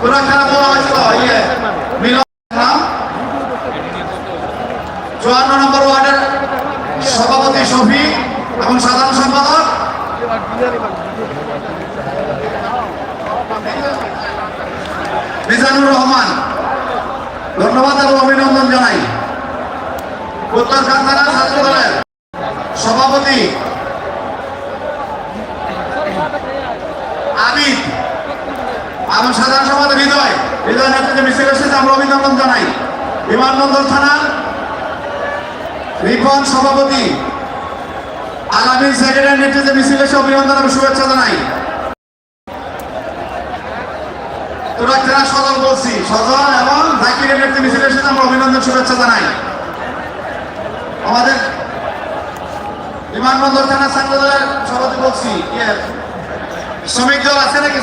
তোরা খারাপ বলা হয়েছিল ইয়ে। মিলন চুয়ান্ন নম্বর ওয়ার্ডের সভাপতি শফি এবং সাধারণ সম্পাদক। মিজানুর রহমান, ধন্যবাদ এবং অভিনন্দন জানাই। উত্তর কান্দারা ছাত্র সভাপতি আবিদ এবং সাধারণ সম্পাদক হৃদয় হৃদয় নেতৃত্বে মিছিল এসেছে, আমরা অভিনন্দন জানাই। বিমানবন্দর থানা রিপন সভাপতি আগামী সেক্রেটারি নেতৃত্বে মিছিল এসে অভিনন্দন এবং শুভেচ্ছা জানাই। তোরা আমরা ইয়ে শ্রমিক দল আছে নাকি?